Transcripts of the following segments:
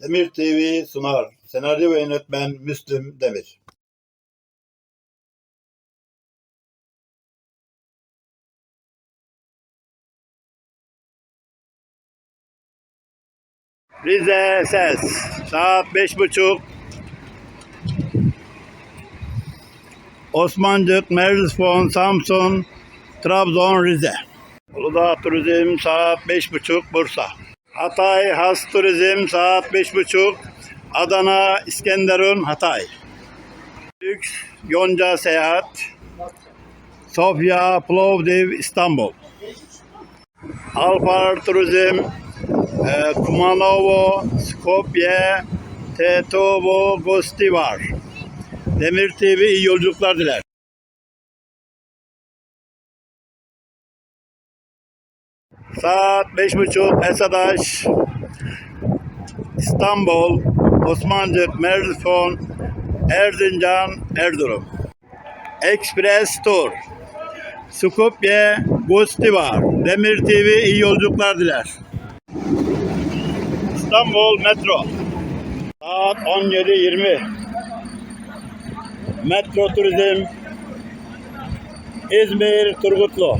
Demir TV sunar. Senaryo ve yönetmen Müslüm Demir. Rize Ses. Saat beş buçuk. Osmancık, Merzifon, Samsun, Trabzon, Rize. Uludağ Turizm saat beş buçuk Bursa. Hatay Has Turizm saat beş buçuk Adana, İskenderun, Hatay. Lüks Yonca Seyahat Sofya, Plovdiv, İstanbul. Alpar Turizm e, Kumanovo, Skopje, Tetovo, Gostivar. Demir TV iyi yolculuklar diler. Saat beş buçuk Esadaş, İstanbul, Osmancık, Merzifon, Erzincan, Erzurum. Express Tour. Skopje, Gostivar. Demir TV iyi yolculuklar diler. İstanbul Metro. Saat 17.20. Metro Turizm. İzmir Turgutlu.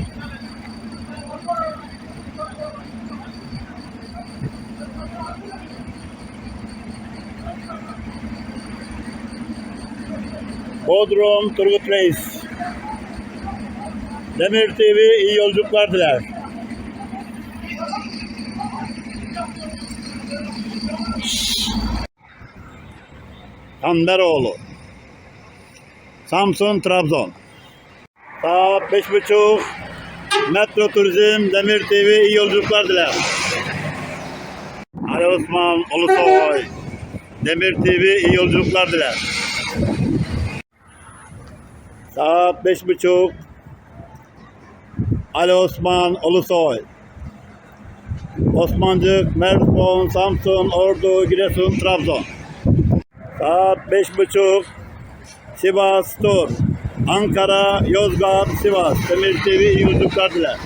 Bodrum Turgut Reis. Demir TV iyi yolculuklar diler. Kanderoğlu. Samsun Trabzon. Saat beş buçuk. Metro Turizm Demir TV iyi yolculuklar diler. Ali Osman Ulusoy. Demir TV iyi yolculuklar diler. Saat beş buçuk. Ali Osman Ulusoy. Osmancık, Mersin, Samsun, Ordu, Giresun, Trabzon. Saat beş buçuk. Sivas Tur. Ankara, Yozgat, Sivas. Demir TV iyi diler.